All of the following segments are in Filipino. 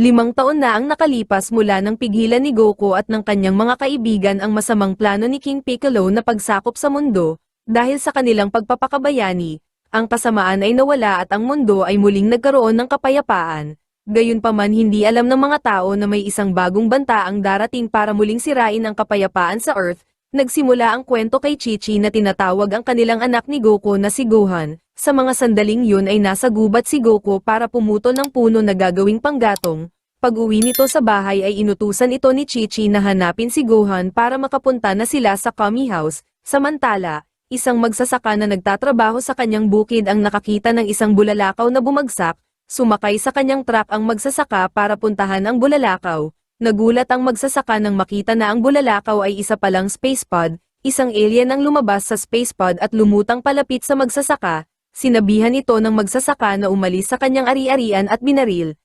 Limang taon na ang nakalipas mula nang pigilan ni Goku at ng kanyang mga kaibigan ang masamang plano ni King Piccolo na pagsakop sa mundo, dahil sa kanilang pagpapakabayani, ang kasamaan ay nawala at ang mundo ay muling nagkaroon ng kapayapaan. Gayunpaman hindi alam ng mga tao na may isang bagong banta ang darating para muling sirain ang kapayapaan sa Earth, Nagsimula ang kwento kay Chichi na tinatawag ang kanilang anak ni Goku na si Gohan. Sa mga sandaling yun ay nasa gubat si Goku para pumuto ng puno na gagawing panggatong. Pag uwi nito sa bahay ay inutusan ito ni Chichi na hanapin si Gohan para makapunta na sila sa Kami House. Samantala, isang magsasaka na nagtatrabaho sa kanyang bukid ang nakakita ng isang bulalakaw na bumagsak, sumakay sa kanyang truck ang magsasaka para puntahan ang bulalakaw. Nagulat ang magsasaka nang makita na ang bulalakaw ay isa palang space pod, isang alien ang lumabas sa space pod at lumutang palapit sa magsasaka. Sinabihan ito ng magsasaka na umalis sa kanyang ari-arian at binaril.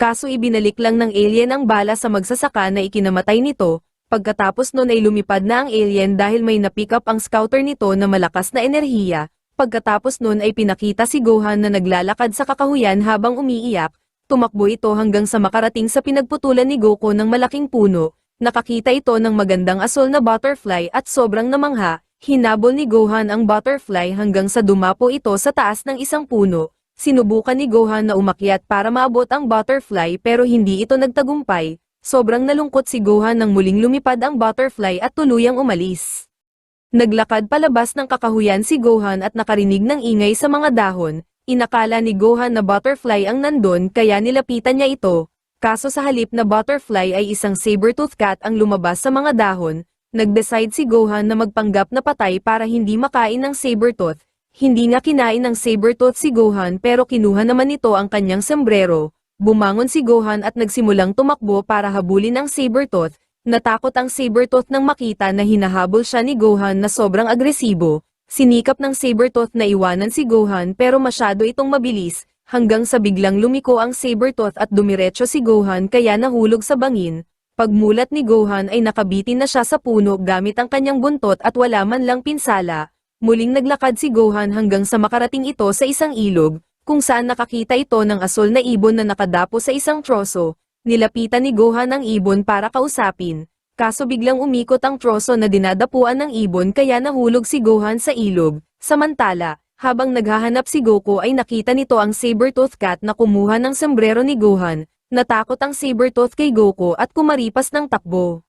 Kaso ibinalik lang ng alien ang bala sa magsasaka na ikinamatay nito, pagkatapos nun ay lumipad na ang alien dahil may napick up ang scouter nito na malakas na enerhiya, pagkatapos nun ay pinakita si Gohan na naglalakad sa kakahuyan habang umiiyak, tumakbo ito hanggang sa makarating sa pinagputulan ni Goku ng malaking puno, nakakita ito ng magandang asol na butterfly at sobrang namangha, hinabol ni Gohan ang butterfly hanggang sa dumapo ito sa taas ng isang puno, Sinubukan ni Gohan na umakyat para maabot ang butterfly pero hindi ito nagtagumpay. Sobrang nalungkot si Gohan nang muling lumipad ang butterfly at tuluyang umalis. Naglakad palabas ng kakahuyan si Gohan at nakarinig ng ingay sa mga dahon. Inakala ni Gohan na butterfly ang nandon kaya nilapitan niya ito. Kaso sa halip na butterfly ay isang saber-tooth cat ang lumabas sa mga dahon, nag-decide si Gohan na magpanggap na patay para hindi makain ng saber-tooth, hindi nga kinain ng Sabertooth si Gohan pero kinuha naman nito ang kanyang sombrero. Bumangon si Gohan at nagsimulang tumakbo para habulin ang Sabertooth. Natakot ang Sabertooth nang makita na hinahabol siya ni Gohan na sobrang agresibo. Sinikap ng Sabertooth na iwanan si Gohan pero masyado itong mabilis, hanggang sa biglang lumiko ang Sabertooth at dumiretso si Gohan kaya nahulog sa bangin. Pagmulat ni Gohan ay nakabitin na siya sa puno gamit ang kanyang buntot at wala man lang pinsala. Muling naglakad si Gohan hanggang sa makarating ito sa isang ilog, kung saan nakakita ito ng asol na ibon na nakadapo sa isang troso. Nilapitan ni Gohan ang ibon para kausapin. Kaso biglang umikot ang troso na dinadapuan ng ibon kaya nahulog si Gohan sa ilog. Samantala, habang naghahanap si Goku ay nakita nito ang Sabertooth Cat na kumuha ng sombrero ni Gohan. Natakot ang Sabertooth kay Goku at kumaripas ng takbo.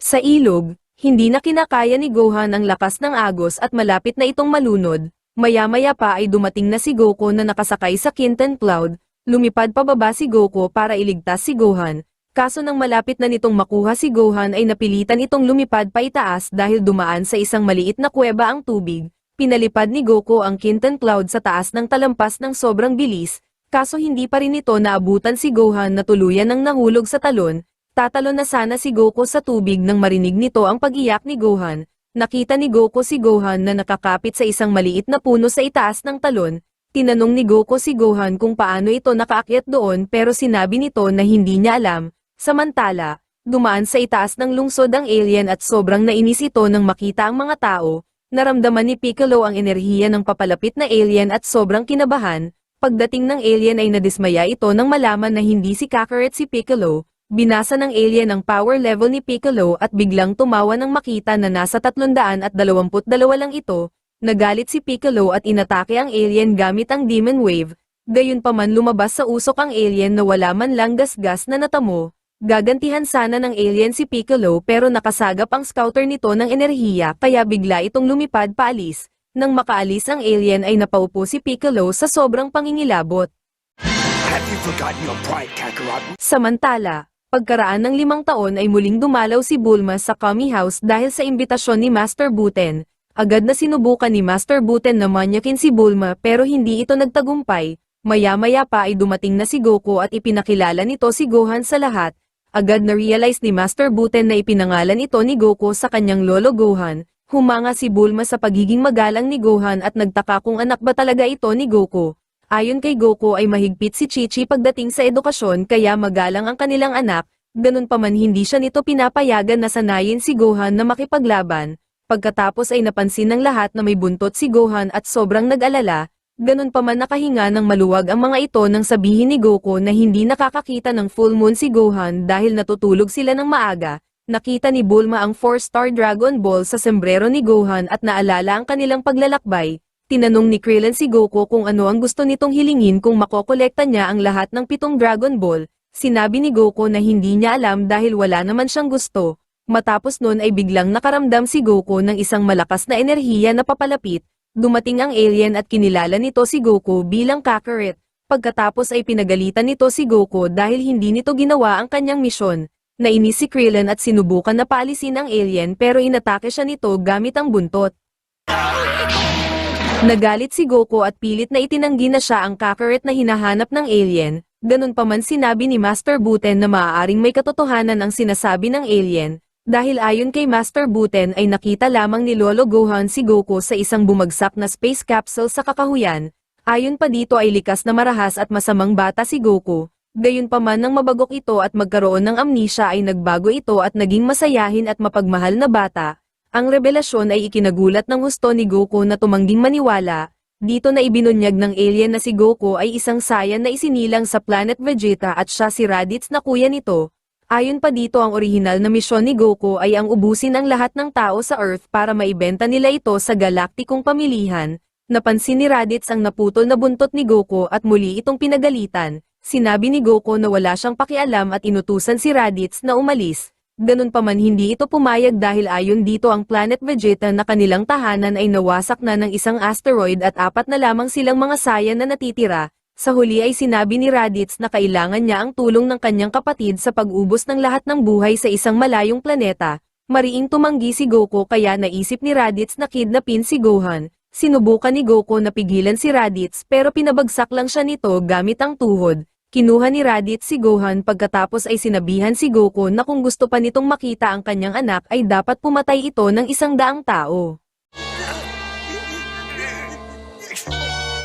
Sa ilog, hindi na kinakaya ni Gohan ang lakas ng agos at malapit na itong malunod. Maya-maya pa ay dumating na si Goku na nakasakay sa Kinten Cloud. Lumipad pababa si Goku para iligtas si Gohan. Kaso nang malapit na nitong makuha si Gohan ay napilitan itong lumipad pa itaas dahil dumaan sa isang maliit na kuweba ang tubig. Pinalipad ni Goku ang Kinten Cloud sa taas ng talampas ng sobrang bilis, kaso hindi pa rin ito naabutan si Gohan na tuluyan ng nahulog sa talon, Tatalon na sana si Goku sa tubig nang marinig nito ang pag-iyak ni Gohan. Nakita ni Goku si Gohan na nakakapit sa isang maliit na puno sa itaas ng talon. Tinanong ni Goku si Gohan kung paano ito nakaakyat doon pero sinabi nito na hindi niya alam. Samantala, dumaan sa itaas ng lungsod ang alien at sobrang nainis ito nang makita ang mga tao. Naramdaman ni Piccolo ang enerhiya ng papalapit na alien at sobrang kinabahan. Pagdating ng alien ay nadismaya ito nang malaman na hindi si Kakarot si Piccolo, Binasa ng alien ang power level ni Piccolo at biglang tumawa nang makita na nasa 322 lang ito. Nagalit si Piccolo at inatake ang alien gamit ang Demon Wave. Gayunpaman lumabas sa usok ang alien na wala man lang gasgas na natamo. Gagantihan sana ng alien si Piccolo pero nakasagap ang scouter nito ng enerhiya kaya bigla itong lumipad paalis. Nang makaalis ang alien ay napaupo si Piccolo sa sobrang pangingilabot. Have you forgotten your pride, Kakarot? Samantala, Pagkaraan ng limang taon ay muling dumalaw si Bulma sa Kami House dahil sa imbitasyon ni Master Buten. Agad na sinubukan ni Master Buten na manyakin si Bulma pero hindi ito nagtagumpay. Maya-maya pa ay dumating na si Goku at ipinakilala nito si Gohan sa lahat. Agad na realize ni Master Buten na ipinangalan ito ni Goku sa kanyang lolo Gohan. Humanga si Bulma sa pagiging magalang ni Gohan at nagtaka kung anak ba talaga ito ni Goku. Ayon kay Goku ay mahigpit si Chichi pagdating sa edukasyon kaya magalang ang kanilang anak, ganun pa man hindi siya nito pinapayagan na sanayin si Gohan na makipaglaban. Pagkatapos ay napansin ng lahat na may buntot si Gohan at sobrang nag-alala, Ganun pa man nakahinga ng maluwag ang mga ito nang sabihin ni Goku na hindi nakakakita ng full moon si Gohan dahil natutulog sila ng maaga. Nakita ni Bulma ang 4-star Dragon Ball sa sembrero ni Gohan at naalala ang kanilang paglalakbay. Tinanong ni Krillin si Goku kung ano ang gusto nitong hilingin kung makokolekta niya ang lahat ng pitong Dragon Ball. Sinabi ni Goku na hindi niya alam dahil wala naman siyang gusto. Matapos nun ay biglang nakaramdam si Goku ng isang malakas na enerhiya na papalapit. Dumating ang alien at kinilala nito si Goku bilang Kakarot. Pagkatapos ay pinagalitan nito si Goku dahil hindi nito ginawa ang kanyang misyon. Nainis si Krillin at sinubukan na paalisin ang alien pero inatake siya nito gamit ang buntot. Nagalit si Goku at pilit na itinanggi na siya ang Kakarot na hinahanap ng alien, ganun pa man sinabi ni Master Buten na maaaring may katotohanan ang sinasabi ng alien, dahil ayon kay Master Buten ay nakita lamang ni Lolo Gohan si Goku sa isang bumagsak na space capsule sa kakahuyan, ayon pa dito ay likas na marahas at masamang bata si Goku, gayon pa man nang mabagok ito at magkaroon ng amnesia ay nagbago ito at naging masayahin at mapagmahal na bata, ang revelasyon ay ikinagulat ng husto ni Goku na tumangging maniwala. Dito na ibinunyag ng alien na si Goku ay isang sayan na isinilang sa planet Vegeta at siya si Raditz na kuya nito. Ayon pa dito ang orihinal na misyon ni Goku ay ang ubusin ang lahat ng tao sa Earth para maibenta nila ito sa galaktikong pamilihan. Napansin ni Raditz ang naputol na buntot ni Goku at muli itong pinagalitan. Sinabi ni Goku na wala siyang pakialam at inutusan si Raditz na umalis. Ganun pa man hindi ito pumayag dahil ayon dito ang planet Vegeta na kanilang tahanan ay nawasak na ng isang asteroid at apat na lamang silang mga sayan na natitira. Sa huli ay sinabi ni Raditz na kailangan niya ang tulong ng kanyang kapatid sa pag-ubos ng lahat ng buhay sa isang malayong planeta. Mariing tumanggi si Goku kaya naisip ni Raditz na kidnapin si Gohan. Sinubukan ni Goku na pigilan si Raditz pero pinabagsak lang siya nito gamit ang tuhod. Kinuha ni Raditz si Gohan pagkatapos ay sinabihan si Goku na kung gusto pa nitong makita ang kanyang anak ay dapat pumatay ito ng isang daang tao.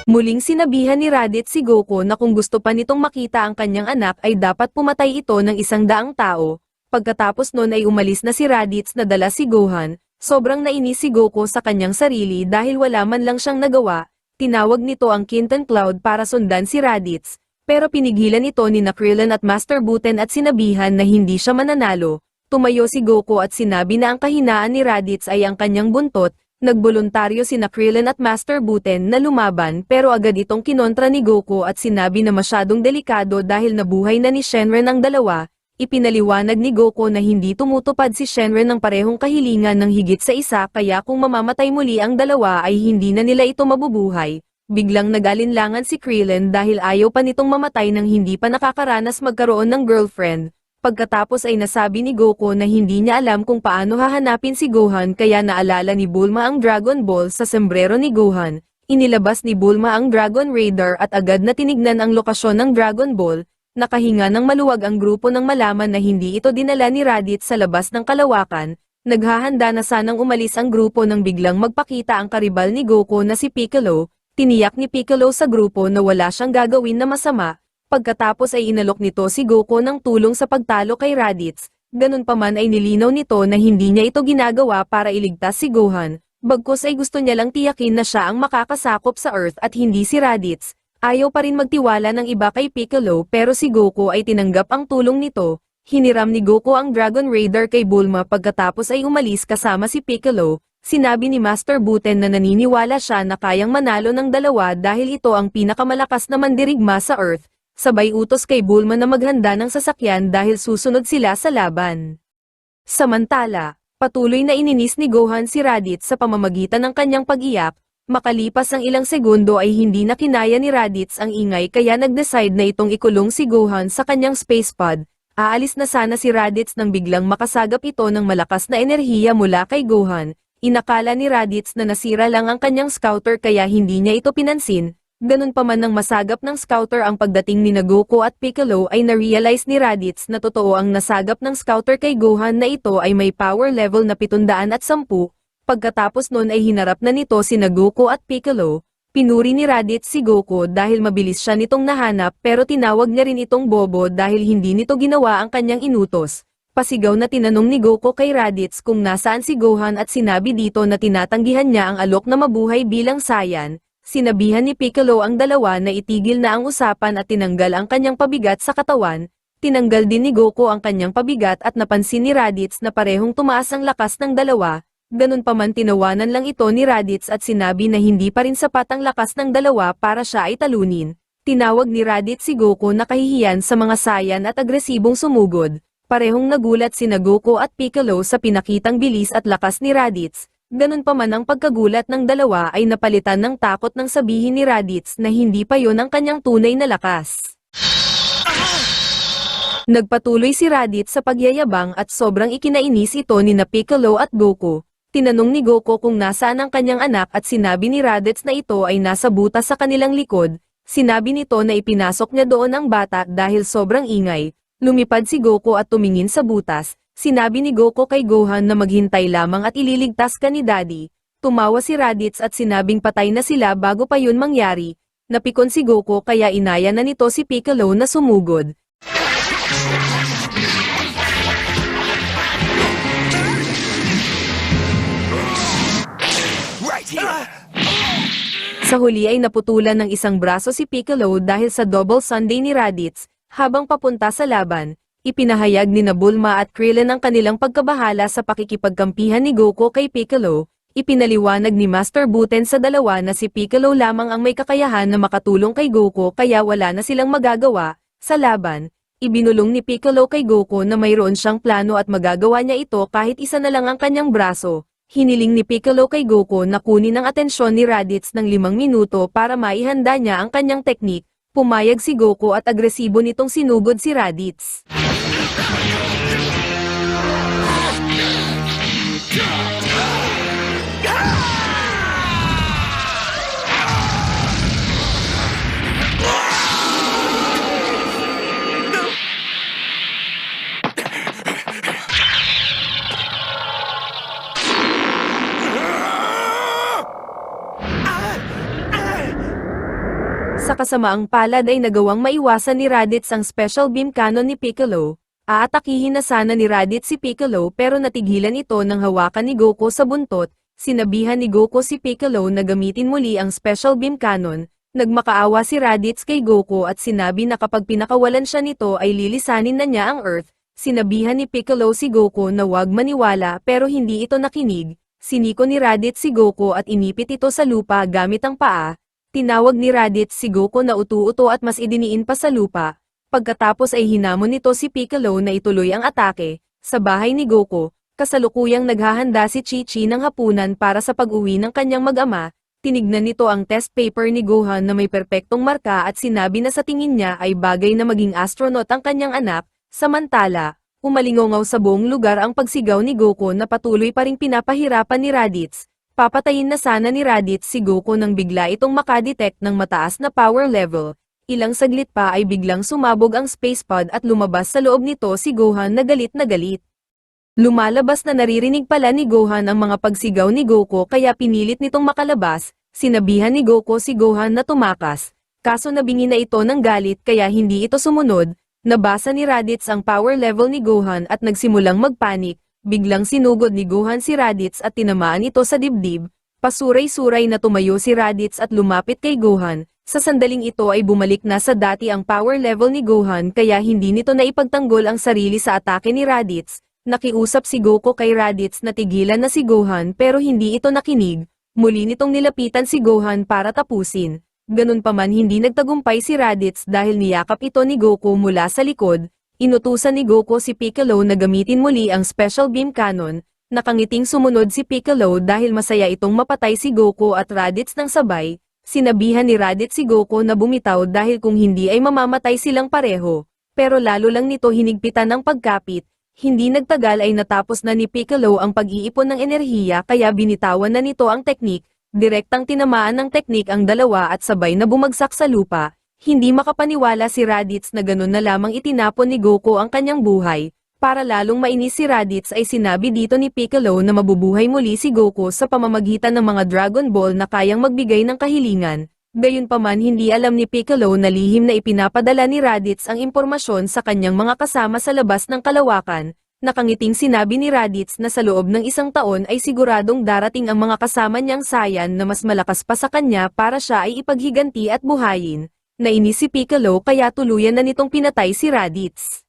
Muling sinabihan ni Raditz si Goku na kung gusto pa nitong makita ang kanyang anak ay dapat pumatay ito ng isang daang tao. Pagkatapos nun ay umalis na si Raditz na dala si Gohan, sobrang nainis si Goku sa kanyang sarili dahil wala man lang siyang nagawa, tinawag nito ang Kinton Cloud para sundan si Raditz, pero pinigilan ito ni Krillin at Master Buten at sinabihan na hindi siya mananalo. Tumayo si Goku at sinabi na ang kahinaan ni Raditz ay ang kanyang buntot, nagboluntaryo si na Krillin at Master Buten na lumaban pero agad itong kinontra ni Goku at sinabi na masyadong delikado dahil nabuhay na ni Shenron ang dalawa, ipinaliwanag ni Goku na hindi tumutupad si Shenron ng parehong kahilingan ng higit sa isa kaya kung mamamatay muli ang dalawa ay hindi na nila ito mabubuhay. Biglang nagalinlangan si Krillin dahil ayaw pa nitong mamatay nang hindi pa nakakaranas magkaroon ng girlfriend. Pagkatapos ay nasabi ni Goku na hindi niya alam kung paano hahanapin si Gohan kaya naalala ni Bulma ang Dragon Ball sa sembrero ni Gohan. Inilabas ni Bulma ang Dragon Raider at agad na tinignan ang lokasyon ng Dragon Ball. Nakahinga ng maluwag ang grupo ng malaman na hindi ito dinala ni Raditz sa labas ng kalawakan. Naghahanda na sanang umalis ang grupo nang biglang magpakita ang karibal ni Goku na si Piccolo. Tiniyak ni Piccolo sa grupo na wala siyang gagawin na masama, pagkatapos ay inalok nito si Goku ng tulong sa pagtalo kay Raditz, ganun pa man ay nilinaw nito na hindi niya ito ginagawa para iligtas si Gohan, bagkus ay gusto niya lang tiyakin na siya ang makakasakop sa Earth at hindi si Raditz. Ayaw pa rin magtiwala ng iba kay Piccolo pero si Goku ay tinanggap ang tulong nito, hiniram ni Goku ang Dragon Raider kay Bulma pagkatapos ay umalis kasama si Piccolo, Sinabi ni Master Buten na naniniwala siya na kayang manalo ng dalawa dahil ito ang pinakamalakas na mandirigma sa Earth, sabay utos kay Bulma na maghanda ng sasakyan dahil susunod sila sa laban. Samantala, patuloy na ininis ni Gohan si Raditz sa pamamagitan ng kanyang pag-iyak, makalipas ang ilang segundo ay hindi na kinaya ni Raditz ang ingay kaya nag-decide na itong ikulong si Gohan sa kanyang space pod. Aalis na sana si Raditz nang biglang makasagap ito ng malakas na enerhiya mula kay Gohan, Inakala ni Raditz na nasira lang ang kanyang scouter kaya hindi niya ito pinansin, ganun pa man nang masagap ng scouter ang pagdating ni Goku at Piccolo ay na-realize ni Raditz na totoo ang nasagap ng scouter kay Gohan na ito ay may power level na 710, pagkatapos nun ay hinarap na nito si Goku at Piccolo, pinuri ni Raditz si Goku dahil mabilis siya nitong nahanap pero tinawag niya rin itong bobo dahil hindi nito ginawa ang kanyang inutos. Pasigaw na tinanong ni Goku kay Raditz kung nasaan si Gohan at sinabi dito na tinatanggihan niya ang alok na mabuhay bilang sayan. Sinabihan ni Piccolo ang dalawa na itigil na ang usapan at tinanggal ang kanyang pabigat sa katawan, tinanggal din ni Goku ang kanyang pabigat at napansin ni Raditz na parehong tumaas ang lakas ng dalawa, ganun pa man tinawanan lang ito ni Raditz at sinabi na hindi pa rin sapat ang lakas ng dalawa para siya ay talunin. Tinawag ni Raditz si Goku na kahihiyan sa mga sayan at agresibong sumugod, parehong nagulat sina Goku at Piccolo sa pinakitang bilis at lakas ni Raditz, Ganun pa man ang pagkagulat ng dalawa ay napalitan ng takot ng sabihin ni Raditz na hindi pa yon ang kanyang tunay na lakas. Nagpatuloy si Raditz sa pagyayabang at sobrang ikinainis ito ni na Piccolo at Goku. Tinanong ni Goku kung nasaan ang kanyang anak at sinabi ni Raditz na ito ay nasa butas sa kanilang likod. Sinabi nito na ipinasok niya doon ang bata dahil sobrang ingay. Lumipad si Goku at tumingin sa butas, Sinabi ni Goku kay Gohan na maghintay lamang at ililigtas ka ni Daddy. Tumawa si Raditz at sinabing patay na sila bago pa yun mangyari. Napikon si Goku kaya inaya na nito si Piccolo na sumugod. Right here! Sa huli ay naputulan ng isang braso si Piccolo dahil sa double Sunday ni Raditz, habang papunta sa laban, ipinahayag ni Bulma at Krillin ang kanilang pagkabahala sa pakikipagkampihan ni Goku kay Piccolo, ipinaliwanag ni Master Buten sa dalawa na si Piccolo lamang ang may kakayahan na makatulong kay Goku kaya wala na silang magagawa, sa laban, ibinulong ni Piccolo kay Goku na mayroon siyang plano at magagawa niya ito kahit isa na lang ang kanyang braso. Hiniling ni Piccolo kay Goku na kunin ang atensyon ni Raditz ng limang minuto para maihanda niya ang kanyang teknik, pumayag si Goku at agresibo nitong sinugod si Raditz. Kasamaang palad ay nagawang maiwasan ni Raditz ang special beam cannon ni Piccolo. Aatakihin na sana ni Raditz si Piccolo pero natigilan ito ng hawakan ni Goku sa buntot. Sinabihan ni Goku si Piccolo na gamitin muli ang special beam cannon. Nagmakaawa si Raditz kay Goku at sinabi na kapag pinakawalan siya nito ay lilisanin na niya ang Earth. Sinabihan ni Piccolo si Goku na wag maniwala pero hindi ito nakinig. Siniko ni Raditz si Goku at inipit ito sa lupa gamit ang paa. Tinawag ni Raditz si Goku na utu-uto at mas idiniin pa sa lupa. Pagkatapos ay hinamon nito si Piccolo na ituloy ang atake. Sa bahay ni Goku, kasalukuyang naghahanda si Chi-Chi ng hapunan para sa pag-uwi ng kanyang mag-ama. Tinignan nito ang test paper ni Gohan na may perpektong marka at sinabi na sa tingin niya ay bagay na maging astronaut ang kanyang anak. Samantala, umalingongaw sa buong lugar ang pagsigaw ni Goku na patuloy pa ring pinapahirapan ni Raditz. Papatayin na sana ni Raditz si Goku nang bigla itong makadetect ng mataas na power level. Ilang saglit pa ay biglang sumabog ang space pod at lumabas sa loob nito si Gohan na galit na galit. Lumalabas na naririnig pala ni Gohan ang mga pagsigaw ni Goku kaya pinilit nitong makalabas, sinabihan ni Goku si Gohan na tumakas. Kaso nabingi na ito ng galit kaya hindi ito sumunod, nabasa ni Raditz ang power level ni Gohan at nagsimulang magpanik, biglang sinugod ni Gohan si Raditz at tinamaan ito sa dibdib, pasuray-suray na tumayo si Raditz at lumapit kay Gohan, sa sandaling ito ay bumalik na sa dati ang power level ni Gohan kaya hindi nito naipagtanggol ang sarili sa atake ni Raditz, nakiusap si Goku kay Raditz na tigilan na si Gohan pero hindi ito nakinig, muli nitong nilapitan si Gohan para tapusin. Ganun pa man hindi nagtagumpay si Raditz dahil niyakap ito ni Goku mula sa likod, inutusan ni Goku si Piccolo na gamitin muli ang Special Beam Cannon, nakangiting sumunod si Piccolo dahil masaya itong mapatay si Goku at Raditz ng sabay, sinabihan ni Raditz si Goku na bumitaw dahil kung hindi ay mamamatay silang pareho, pero lalo lang nito hinigpitan ng pagkapit, hindi nagtagal ay natapos na ni Piccolo ang pag-iipon ng enerhiya kaya binitawan na nito ang teknik, direktang tinamaan ng teknik ang dalawa at sabay na bumagsak sa lupa. Hindi makapaniwala si Raditz na ganun na lamang itinapon ni Goku ang kanyang buhay. Para lalong mainis si Raditz ay sinabi dito ni Piccolo na mabubuhay muli si Goku sa pamamagitan ng mga Dragon Ball na kayang magbigay ng kahilingan. Gayunpaman hindi alam ni Piccolo na lihim na ipinapadala ni Raditz ang impormasyon sa kanyang mga kasama sa labas ng kalawakan. nakangiting sinabi ni Raditz na sa loob ng isang taon ay siguradong darating ang mga kasama niyang sayan na mas malakas pa sa kanya para siya ay ipaghiganti at buhayin. Nainis si Piccolo kaya tuluyan na nitong pinatay si Raditz.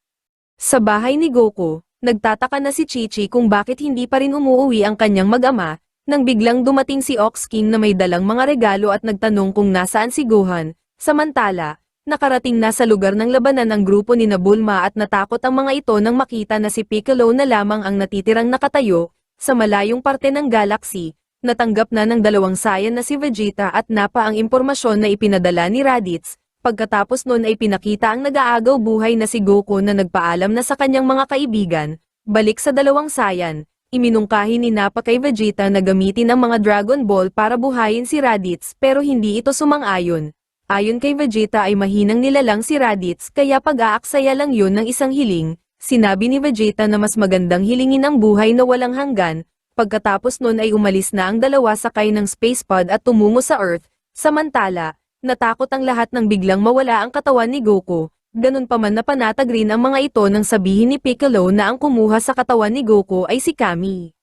Sa bahay ni Goku, nagtataka na si Chichi kung bakit hindi pa rin umuuwi ang kanyang mag-ama, nang biglang dumating si Ox King na may dalang mga regalo at nagtanong kung nasaan si Gohan. Samantala, nakarating na sa lugar ng labanan ang grupo ni Nabulma at natakot ang mga ito nang makita na si Piccolo na lamang ang natitirang nakatayo, sa malayong parte ng galaxy, natanggap na ng dalawang sayan na si Vegeta at Nappa ang impormasyon na ipinadala ni Raditz, pagkatapos nun ay pinakita ang nag-aagaw buhay na si Goku na nagpaalam na sa kanyang mga kaibigan, balik sa dalawang sayan, iminungkahi ni Nappa kay Vegeta na gamitin ang mga Dragon Ball para buhayin si Raditz pero hindi ito sumang-ayon. Ayon kay Vegeta ay mahinang nilalang si Raditz kaya pag-aaksaya lang yun ng isang hiling, sinabi ni Vegeta na mas magandang hilingin ang buhay na walang hanggan, pagkatapos nun ay umalis na ang dalawa sakay ng space pod at tumungo sa Earth, samantala, natakot ang lahat nang biglang mawala ang katawan ni Goku, ganun pa man na panatag rin ang mga ito nang sabihin ni Piccolo na ang kumuha sa katawan ni Goku ay si Kami.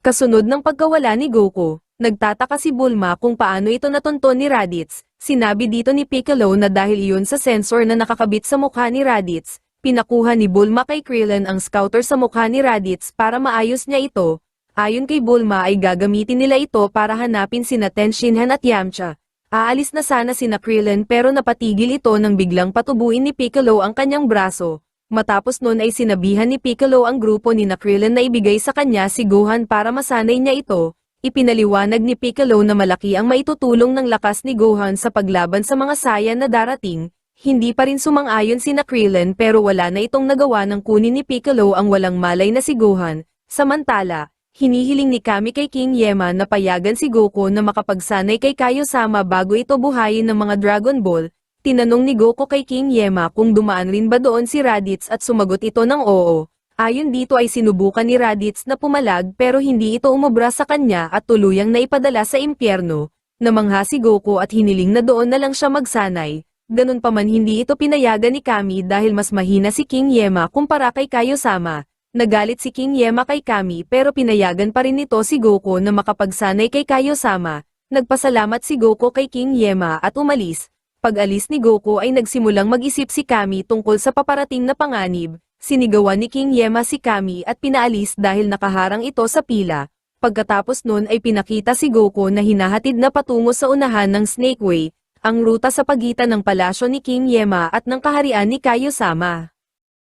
Kasunod ng pagkawala ni Goku, nagtataka si Bulma kung paano ito natunton ni Raditz, Sinabi dito ni Piccolo na dahil iyon sa sensor na nakakabit sa mukha ni Raditz, pinakuha ni Bulma kay Krillin ang scouter sa mukha ni Raditz para maayos niya ito. Ayon kay Bulma ay gagamitin nila ito para hanapin sina Tenshinhan at Yamcha. Aalis na sana sina Krillin pero napatigil ito nang biglang patubuin ni Piccolo ang kanyang braso. Matapos nun ay sinabihan ni Piccolo ang grupo ni na Krillin na ibigay sa kanya si Gohan para masanay niya ito, Ipinaliwanag ni Piccolo na malaki ang maitutulong ng lakas ni Gohan sa paglaban sa mga sayan na darating, hindi pa rin sumang-ayon si Krillin pero wala na itong nagawa ng kunin ni Piccolo ang walang malay na si Gohan. Samantala, hinihiling ni Kami kay King Yema na payagan si Goku na makapagsanay kay Kaiosama bago ito buhayin ng mga Dragon Ball. Tinanong ni Goku kay King Yema kung dumaan rin ba doon si Raditz at sumagot ito ng oo. Ayon dito ay sinubukan ni Raditz na pumalag pero hindi ito umubra sa kanya at tuluyang naipadala sa impyerno. Namangha si Goku at hiniling na doon na lang siya magsanay. Ganun pa man hindi ito pinayagan ni Kami dahil mas mahina si King Yema kumpara kay Kaiosama. Nagalit si King Yema kay Kami pero pinayagan pa rin nito si Goku na makapagsanay kay Kaiosama. Nagpasalamat si Goku kay King Yema at umalis. Pag-alis ni Goku ay nagsimulang mag-isip si Kami tungkol sa paparating na panganib. Sinigawan ni King Yema si Kami at pinaalis dahil nakaharang ito sa pila. Pagkatapos nun ay pinakita si Goku na hinahatid na patungo sa unahan ng Snake Way, ang ruta sa pagitan ng palasyo ni King Yema at ng kaharian ni Kaiosama.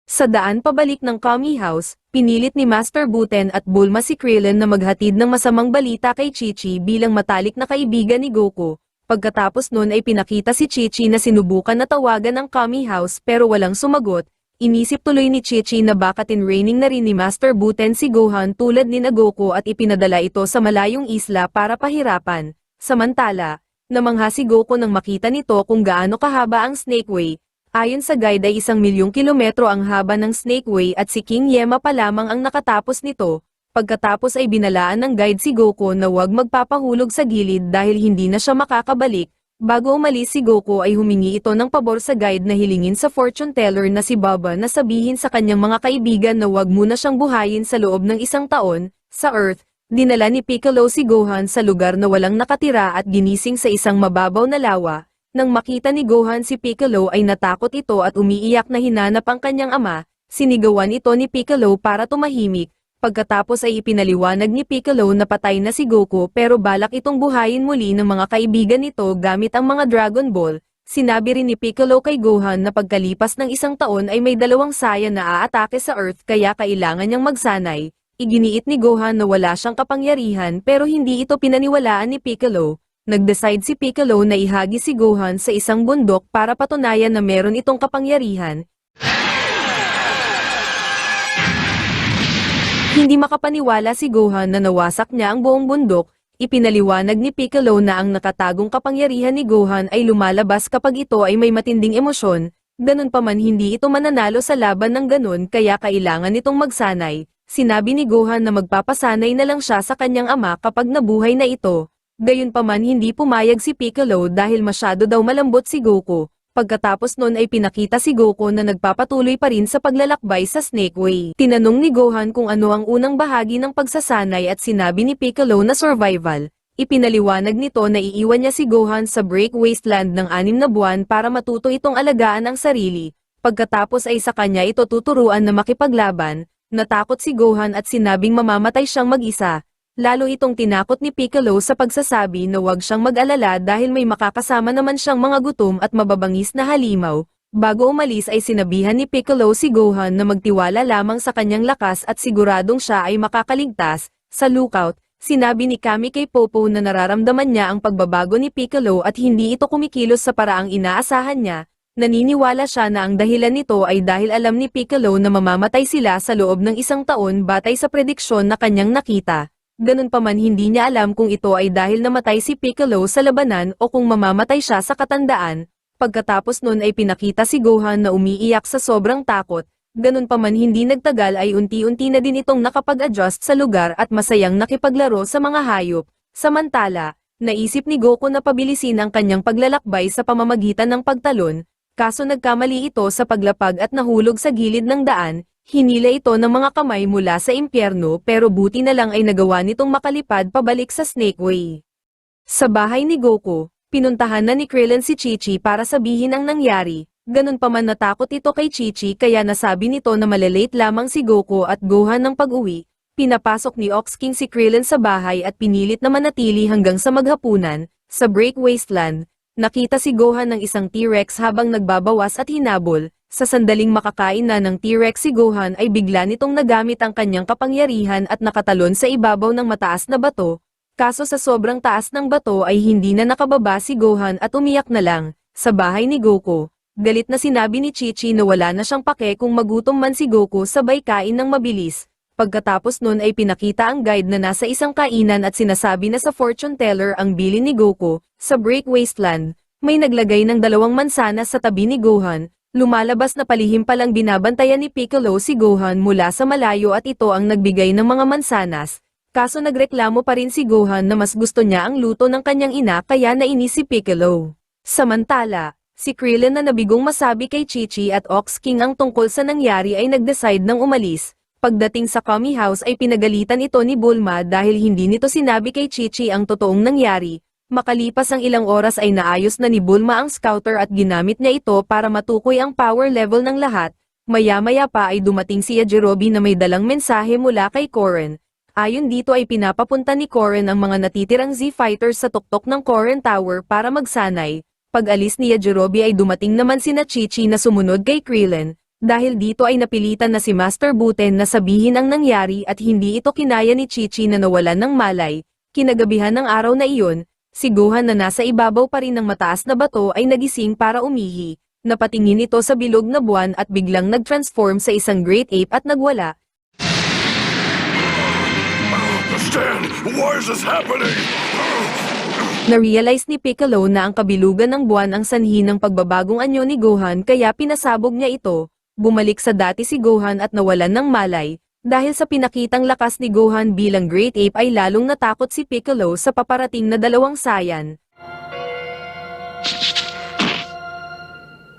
Sa daan pabalik ng Kami House, pinilit ni Master Buten at Bulma si Krillin na maghatid ng masamang balita kay Chichi bilang matalik na kaibigan ni Goku. Pagkatapos nun ay pinakita si Chichi na sinubukan na tawagan ng Kami House pero walang sumagot, Inisip tuloy ni Chichi na baka tinraining na rin ni Master Buten si Gohan tulad ni Nagoku at ipinadala ito sa malayong isla para pahirapan. Samantala, namangha si Goku nang makita nito kung gaano kahaba ang Snake Way. Ayon sa guide ay isang milyong kilometro ang haba ng Snake Way at si King Yema pa lamang ang nakatapos nito. Pagkatapos ay binalaan ng guide si Goku na huwag magpapahulog sa gilid dahil hindi na siya makakabalik, Bago umalis si Goku ay humingi ito ng pabor sa guide na hilingin sa fortune teller na si Baba na sabihin sa kanyang mga kaibigan na wag muna siyang buhayin sa loob ng isang taon, sa Earth, dinala ni Piccolo si Gohan sa lugar na walang nakatira at ginising sa isang mababaw na lawa. Nang makita ni Gohan si Piccolo ay natakot ito at umiiyak na hinanap ang kanyang ama, sinigawan ito ni Piccolo para tumahimik, Pagkatapos ay ipinaliwanag ni Piccolo na patay na si Goku pero balak itong buhayin muli ng mga kaibigan nito gamit ang mga Dragon Ball. Sinabi rin ni Piccolo kay Gohan na pagkalipas ng isang taon ay may dalawang saya na aatake sa Earth kaya kailangan niyang magsanay. Iginiit ni Gohan na wala siyang kapangyarihan pero hindi ito pinaniwalaan ni Piccolo. Nag-decide si Piccolo na ihagi si Gohan sa isang bundok para patunayan na meron itong kapangyarihan, Hindi makapaniwala si Gohan na nawasak niya ang buong bundok, ipinaliwanag ni Piccolo na ang nakatagong kapangyarihan ni Gohan ay lumalabas kapag ito ay may matinding emosyon, ganun pa man hindi ito mananalo sa laban ng ganun kaya kailangan nitong magsanay. Sinabi ni Gohan na magpapasanay na lang siya sa kanyang ama kapag nabuhay na ito. Gayun pa man hindi pumayag si Piccolo dahil masyado daw malambot si Goku. Pagkatapos nun ay pinakita si Goku na nagpapatuloy pa rin sa paglalakbay sa Snake Way. Tinanong ni Gohan kung ano ang unang bahagi ng pagsasanay at sinabi ni Piccolo na survival. Ipinaliwanag nito na iiwan niya si Gohan sa Break Wasteland ng anim na buwan para matuto itong alagaan ang sarili. Pagkatapos ay sa kanya ito tuturuan na makipaglaban, natakot si Gohan at sinabing mamamatay siyang mag-isa. Lalo itong tinakot ni Piccolo sa pagsasabi na huwag siyang mag-alala dahil may makakasama naman siyang mga gutom at mababangis na halimaw. Bago umalis ay sinabihan ni Piccolo si Gohan na magtiwala lamang sa kanyang lakas at siguradong siya ay makakaligtas. Sa lookout, sinabi ni Kami kay Popo na nararamdaman niya ang pagbabago ni Piccolo at hindi ito kumikilos sa paraang inaasahan niya. Naniniwala siya na ang dahilan nito ay dahil alam ni Piccolo na mamamatay sila sa loob ng isang taon batay sa prediksyon na kanyang nakita. Ganun pa man hindi niya alam kung ito ay dahil namatay si Piccolo sa labanan o kung mamamatay siya sa katandaan. Pagkatapos nun ay pinakita si Gohan na umiiyak sa sobrang takot. Ganun pa man hindi nagtagal ay unti-unti na din itong nakapag-adjust sa lugar at masayang nakipaglaro sa mga hayop. Samantala, naisip ni Goku na pabilisin ang kanyang paglalakbay sa pamamagitan ng pagtalon, kaso nagkamali ito sa paglapag at nahulog sa gilid ng daan, Hinila ito ng mga kamay mula sa impyerno pero buti na lang ay nagawa nitong makalipad pabalik sa Snake Way. Sa bahay ni Goku, pinuntahan na ni Krillin si Chichi para sabihin ang nangyari, ganun pa man natakot ito kay Chichi kaya nasabi nito na malilate lamang si Goku at Gohan ng pag-uwi, pinapasok ni Ox King si Krillin sa bahay at pinilit na manatili hanggang sa maghapunan, sa Break Wasteland, nakita si Gohan ng isang T-Rex habang nagbabawas at hinabol, sa sandaling makakain na ng T-Rex si Gohan ay bigla nitong nagamit ang kanyang kapangyarihan at nakatalon sa ibabaw ng mataas na bato, kaso sa sobrang taas ng bato ay hindi na nakababa si Gohan at umiyak na lang, sa bahay ni Goku. Galit na sinabi ni Chichi na wala na siyang pake kung magutom man si Goku sabay kain ng mabilis. Pagkatapos nun ay pinakita ang guide na nasa isang kainan at sinasabi na sa fortune teller ang bili ni Goku, sa Break Wasteland, may naglagay ng dalawang mansanas sa tabi ni Gohan, Lumalabas na palihim palang binabantayan ni Piccolo si Gohan mula sa malayo at ito ang nagbigay ng mga mansanas. Kaso nagreklamo pa rin si Gohan na mas gusto niya ang luto ng kanyang ina kaya nainis si Piccolo. Samantala, si Krillin na nabigong masabi kay Chichi at Ox King ang tungkol sa nangyari ay nag-decide ng umalis. Pagdating sa Kami House ay pinagalitan ito ni Bulma dahil hindi nito sinabi kay Chichi ang totoong nangyari, Makalipas ang ilang oras ay naayos na ni Bulma ang scouter at ginamit niya ito para matukoy ang power level ng lahat. Maya-maya pa ay dumating si Yajirobe na may dalang mensahe mula kay Koren. Ayon dito ay pinapapunta ni Koren ang mga natitirang Z-Fighters sa tuktok ng Koren Tower para magsanay. Pag alis ni Yajirobe ay dumating naman si Chichi na sumunod kay Krillin. Dahil dito ay napilitan na si Master Buten na sabihin ang nangyari at hindi ito kinaya ni Chichi na nawalan ng malay. Kinagabihan ng araw na iyon, Si Gohan na nasa ibabaw pa rin ng mataas na bato ay nagising para umihi. Napatingin ito sa bilog na buwan at biglang nag-transform sa isang great ape at nagwala. Stan, why is this happening? Na-realize ni Piccolo na ang kabilugan ng buwan ang sanhi ng pagbabagong anyo ni Gohan kaya pinasabog niya ito. Bumalik sa dati si Gohan at nawalan ng malay, dahil sa pinakitang lakas ni Gohan bilang Great Ape ay lalong natakot si Piccolo sa paparating na dalawang sayan.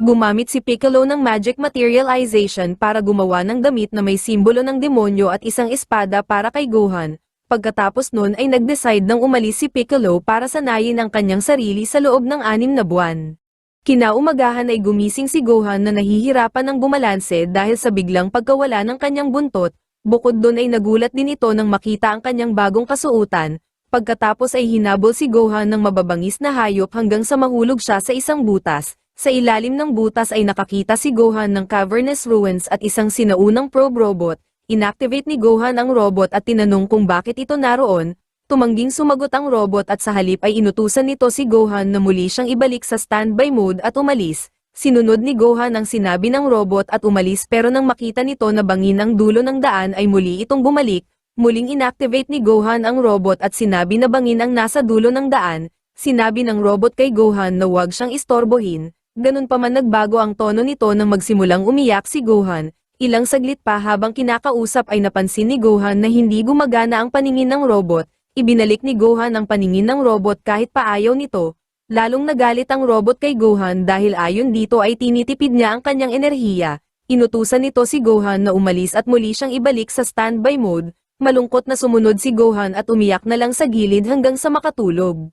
Gumamit si Piccolo ng magic materialization para gumawa ng damit na may simbolo ng demonyo at isang espada para kay Gohan. Pagkatapos nun ay nag-decide ng umalis si Piccolo para sanayin ang kanyang sarili sa loob ng anim na buwan. Kinaumagahan ay gumising si Gohan na nahihirapan ng bumalanse dahil sa biglang pagkawala ng kanyang buntot, Bukod doon ay nagulat din ito nang makita ang kanyang bagong kasuutan, pagkatapos ay hinabol si Gohan ng mababangis na hayop hanggang sa mahulog siya sa isang butas. Sa ilalim ng butas ay nakakita si Gohan ng cavernous ruins at isang sinaunang probe robot. Inactivate ni Gohan ang robot at tinanong kung bakit ito naroon. Tumangging sumagot ang robot at sa halip ay inutusan nito si Gohan na muli siyang ibalik sa standby mode at umalis. Sinunod ni Gohan ang sinabi ng robot at umalis pero nang makita nito na bangin ang dulo ng daan ay muli itong bumalik, muling inactivate ni Gohan ang robot at sinabi na bangin ang nasa dulo ng daan, sinabi ng robot kay Gohan na huwag siyang istorbohin, ganun pa man nagbago ang tono nito nang magsimulang umiyak si Gohan, ilang saglit pa habang kinakausap ay napansin ni Gohan na hindi gumagana ang paningin ng robot, ibinalik ni Gohan ang paningin ng robot kahit pa ayaw nito, Lalong nagalit ang robot kay Gohan dahil ayon dito ay tinitipid niya ang kanyang enerhiya. Inutusan nito si Gohan na umalis at muli siyang ibalik sa standby mode. Malungkot na sumunod si Gohan at umiyak na lang sa gilid hanggang sa makatulog.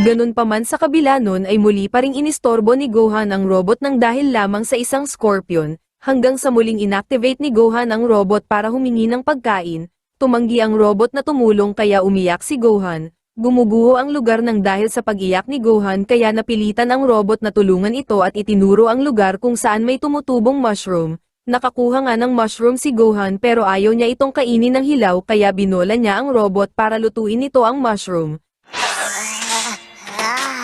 Ganun pa man sa kabila nun ay muli pa ring inistorbo ni Gohan ang robot ng dahil lamang sa isang scorpion, hanggang sa muling inactivate ni Gohan ang robot para humingi ng pagkain, tumanggi ang robot na tumulong kaya umiyak si Gohan, gumuguho ang lugar ng dahil sa pag-iyak ni Gohan kaya napilitan ang robot na tulungan ito at itinuro ang lugar kung saan may tumutubong mushroom, Nakakuha nga ng mushroom si Gohan pero ayaw niya itong kainin ng hilaw kaya binola niya ang robot para lutuin nito ang mushroom.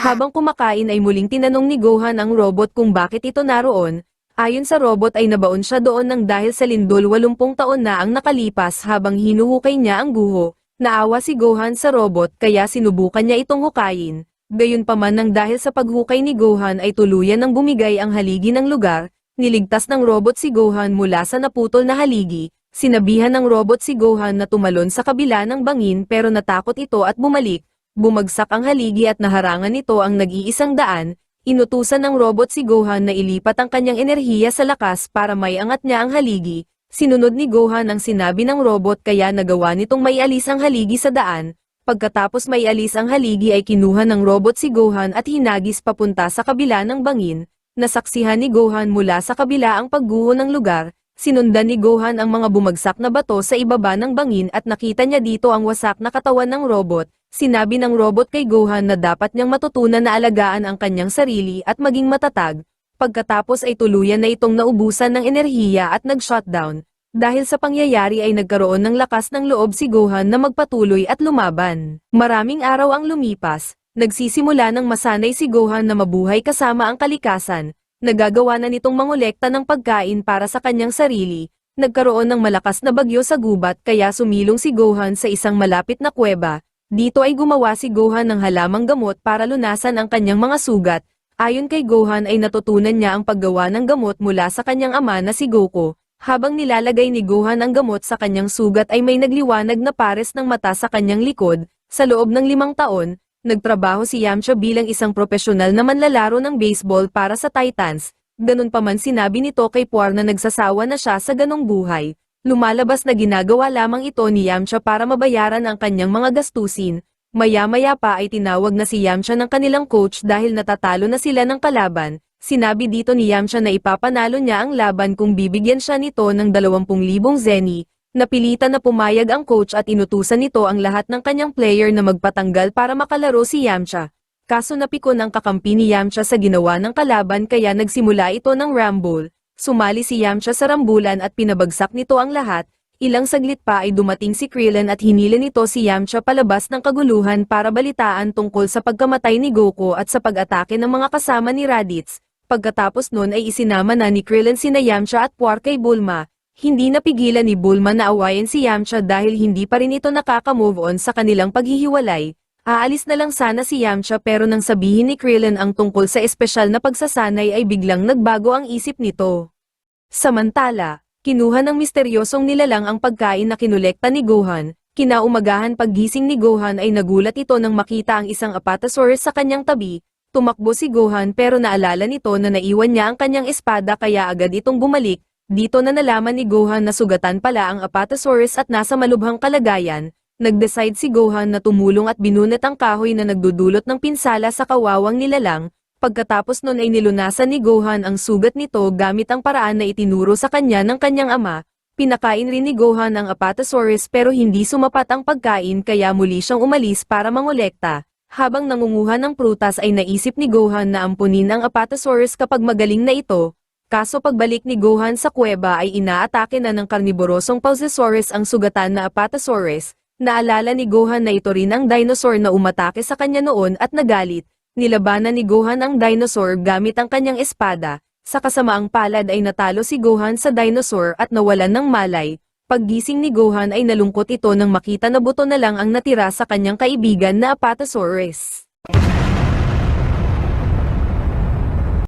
Habang kumakain ay muling tinanong ni Gohan ang robot kung bakit ito naroon. Ayon sa robot ay nabaon siya doon ng dahil sa lindol 80 taon na ang nakalipas habang hinuhukay niya ang guho. Naawa si Gohan sa robot kaya sinubukan niya itong hukayin. Gayunpaman nang dahil sa paghukay ni Gohan ay tuluyan ng bumigay ang haligi ng lugar, niligtas ng robot si Gohan mula sa naputol na haligi, sinabihan ng robot si Gohan na tumalon sa kabila ng bangin pero natakot ito at bumalik, bumagsak ang haligi at naharangan nito ang nag-iisang daan, inutusan ng robot si Gohan na ilipat ang kanyang enerhiya sa lakas para may angat niya ang haligi, sinunod ni Gohan ang sinabi ng robot kaya nagawa nitong may alis ang haligi sa daan, pagkatapos may alis ang haligi ay kinuha ng robot si Gohan at hinagis papunta sa kabila ng bangin, nasaksihan ni Gohan mula sa kabila ang pagguho ng lugar, sinundan ni Gohan ang mga bumagsak na bato sa ibaba ng bangin at nakita niya dito ang wasak na katawan ng robot, sinabi ng robot kay Gohan na dapat niyang matutunan na alagaan ang kanyang sarili at maging matatag, pagkatapos ay tuluyan na itong naubusan ng enerhiya at nag-shutdown, dahil sa pangyayari ay nagkaroon ng lakas ng loob si Gohan na magpatuloy at lumaban. Maraming araw ang lumipas, nagsisimula ng masanay si Gohan na mabuhay kasama ang kalikasan, nagagawa na nitong mangolekta ng pagkain para sa kanyang sarili, nagkaroon ng malakas na bagyo sa gubat kaya sumilong si Gohan sa isang malapit na kuweba, dito ay gumawa si Gohan ng halamang gamot para lunasan ang kanyang mga sugat, ayon kay Gohan ay natutunan niya ang paggawa ng gamot mula sa kanyang ama na si Goku, habang nilalagay ni Gohan ang gamot sa kanyang sugat ay may nagliwanag na pares ng mata sa kanyang likod, sa loob ng limang taon, nagtrabaho si Yamcha bilang isang profesional na manlalaro ng baseball para sa Titans, ganun pa man sinabi nito kay Puar na nagsasawa na siya sa ganong buhay, lumalabas na ginagawa lamang ito ni Yamcha para mabayaran ang kanyang mga gastusin, maya-maya pa ay tinawag na si Yamcha ng kanilang coach dahil natatalo na sila ng kalaban, sinabi dito ni Yamcha na ipapanalo niya ang laban kung bibigyan siya nito ng 20,000 zeni, Napilitan na pumayag ang coach at inutusan nito ang lahat ng kanyang player na magpatanggal para makalaro si Yamcha. Kaso napikon ang kakampi ni Yamcha sa ginawa ng kalaban kaya nagsimula ito ng rumble. Sumali si Yamcha sa rambulan at pinabagsak nito ang lahat. Ilang saglit pa ay dumating si Krillin at hinila nito si Yamcha palabas ng kaguluhan para balitaan tungkol sa pagkamatay ni Goku at sa pag-atake ng mga kasama ni Raditz. Pagkatapos nun ay isinama na ni Krillin sina Yamcha at Puar kay Bulma. Hindi napigilan ni Bulma na awayin si Yamcha dahil hindi pa rin ito nakaka-move on sa kanilang paghihiwalay. Aalis na lang sana si Yamcha pero nang sabihin ni Krillin ang tungkol sa espesyal na pagsasanay ay biglang nagbago ang isip nito. Samantala, kinuha ng misteryosong nilalang ang pagkain na kinolekta ni Gohan. Kinaumagahan paggising ni Gohan ay nagulat ito nang makita ang isang Apatosaurus sa kanyang tabi. Tumakbo si Gohan pero naalala nito na naiwan niya ang kanyang espada kaya agad itong bumalik, dito na nalaman ni Gohan na sugatan pala ang Apatosaurus at nasa malubhang kalagayan, nag-decide si Gohan na tumulong at binunot ang kahoy na nagdudulot ng pinsala sa kawawang nilalang, pagkatapos nun ay nilunasan ni Gohan ang sugat nito gamit ang paraan na itinuro sa kanya ng kanyang ama, pinakain rin ni Gohan ang Apatosaurus pero hindi sumapat ang pagkain kaya muli siyang umalis para mangolekta. Habang nangunguha ng prutas ay naisip ni Gohan na ampunin ang Apatosaurus kapag magaling na ito, Kaso pagbalik ni Gohan sa kuweba ay inaatake na ng karniborosong Pausasaurus ang sugatan na Apatosaurus. Naalala ni Gohan na ito rin ang dinosaur na umatake sa kanya noon at nagalit. Nilabanan ni Gohan ang dinosaur gamit ang kanyang espada. Sa kasamaang palad ay natalo si Gohan sa dinosaur at nawalan ng malay. Paggising ni Gohan ay nalungkot ito nang makita na buto na lang ang natira sa kanyang kaibigan na Apatosaurus.